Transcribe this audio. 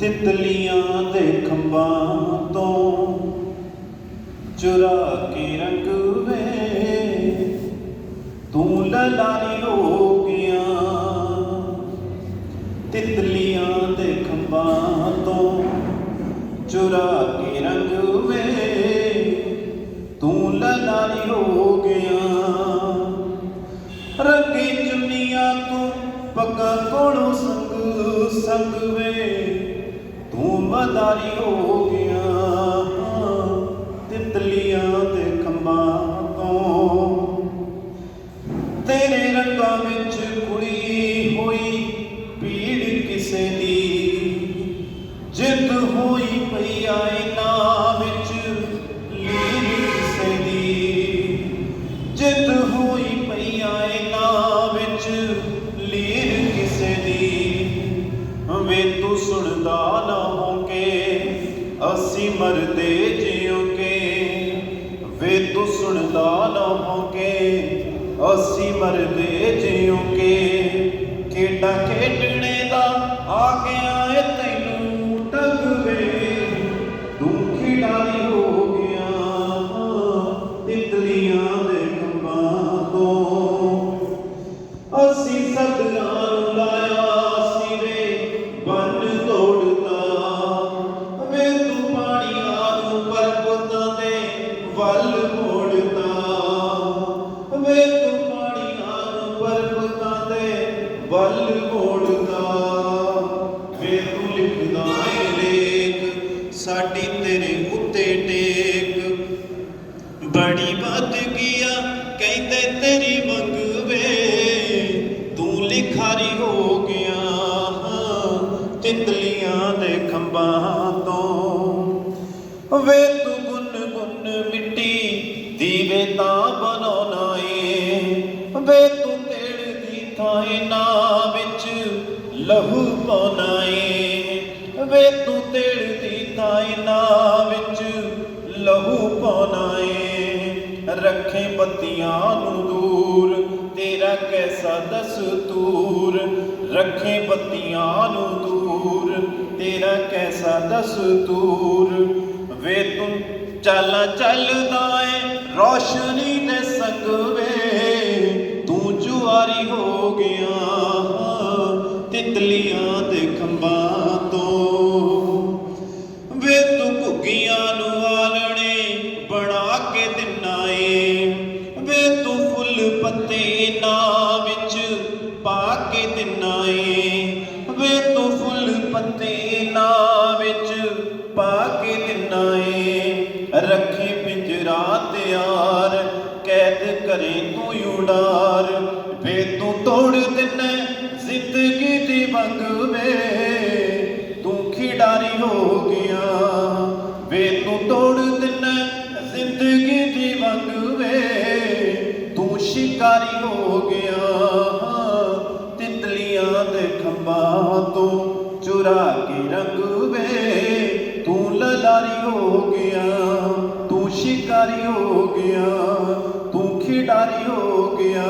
ਤਿਤਲੀਆਂ ਦੇ ਖੰਭਾਂ ਤੋਂ ਚੁਰਾ ਕੇ ਰੰਗ ਵੇ ਤੂੰ ਲਲਾਰੀ ਹੋ ਗਿਆ ਤਿਤਲੀਆਂ ਦੇ ਖੰਭਾਂ ਤੋਂ ਚੁਰਾ ਕੇ ਰੰਗ ਵੇ ਤੂੰ ਲਲਾਰੀ ਹੋ ਗਿਆ ਰੰਗੀ ਚੁੰਨੀਆਂ ਤੂੰ ਪੱਕਾ ਕੋਲੋਂ ਸੰਗ ਸੰਗ ਵੇ ਮਦਾਰੀ ਹੋ ਗਿਆ ਤਿਤਲੀਆਂ ਤੇ ਖੰਭਾਂ ਤੋਂ ਤੇਰੇ ਰੰਗਾਂ ਵਿੱਚ ਕੁੜੀ ਹੋਈ ਪੀੜ ਕਿਸੇ ਦੀ। ਜਿੱਦ ਹੋਈ ਅਸੀਂ ਮਰਦੇ ਜਿਉਂਕੇ ਵੇ ਤੂੰ ਸੁਣਦਾ ਨਾ ਹੋਕੇ ਅਸੀਂ ਮਰਦੇ ਜਿਉਂਕੇ ਖੇਡਾਂ ਖੇਡਣੇ ਦਾ ਆ ਗਿਆ ਬੜੀ ਵੱਧ ਗਿਆ, ਕਹਿੰਦੇ ਤੇਰੀ ਮੰਗ ਵੇ ਤੂੰ ਲਿਖਾਰੀ ਹੋ ਗਿਆ। ਤਿਤਲੀਆਂ ਦੇ ਖੰਭਾਂ ਤੋਂ ਵੇ ਤੂੰ ਗੁੰਨ ਗੁੰਨ ਮਿੱਟੀ, ਦੀਵੇ ਤਾਂ ਬਣਾਉਣਾ ਏ ਵੇ ਤੂੰ ਤੇੜ ਦੀ ਥਾਂ ਨਾ ਵਿੱਚ ਲਹੂ ਪਾਉਣਾ ਏ ਵੇ ਤੂੰ ਤੇੜ ਦੀ ਥਾਂ ਨਾ ਵਿੱਚ ਲਹੂ ਪਾਉਣਾ ਏ ਰੱਖੇ ਬੱਤੀਆਂ ਨੂੰ ਦੂਰ, ਤੇਰਾ ਕੈਸਾ ਦਸਤੂਰ? ਰੱਖੇ ਬੱਤੀਆਂ ਨੂੰ ਦੂਰ, ਤੇਰਾ ਕੈਸਾ ਦਸਤੂਰ? ਵੇ ਤੂੰ ਚਾਲਾਂ ਚੱਲਦਾ ਏ, ਰੋਸ਼ਨੀ ਦੇ ਸੰਗ ਪੱਤੇ ਨਾ ਵਿੱਚ ਪਾ ਕੇ ਦਿਨਾ ਏ। ਵੇ ਤੂੰ ਫੁੱਲ ਪੱਤੇ ਨਾ ਵਿੱਚ ਪਾ ਕੇ ਦਿਨਾ ਏ। ਰੱਖੀ ਪਿੰਜਰਾ ਤਿਆਰ, ਕੈਦ ਕਰੇ ਤੂੰ ਉਡਾਰ। ਵੇ ਤੂੰ ਤੋੜ ਦਿਨਾ ਜ਼ਿੰਦਗੀ ਦੀ ਵੰਗ ਵੇ। ਤੂੰ ਖਿਡਾਰੀ ਹੋ ਗਿਆ। ਵੇ ਤੂੰ ਤੋੜ ਦਿਨਾ ਜ਼ਿੰਦਗੀ ਦੀ ਵੰਗ ਸ਼ਿਕਾਰੀ ਹੋ ਗਿਆ। ਤਿਤਲੀਆਂ ਦੇ ਖੰਭਾਂ ਤੋਂ ਚੁਰਾ ਕੇ ਰੰਗ ਵੇ। ਤੂੰ ਲਲਾਰੀ ਹੋ ਗਿਆ, ਤੂੰ ਸ਼ਿਕਾਰੀ ਹੋ ਗਿਆ, ਤੂੰ ਖਿਡਾਰੀ ਹੋ ਗਿਆ।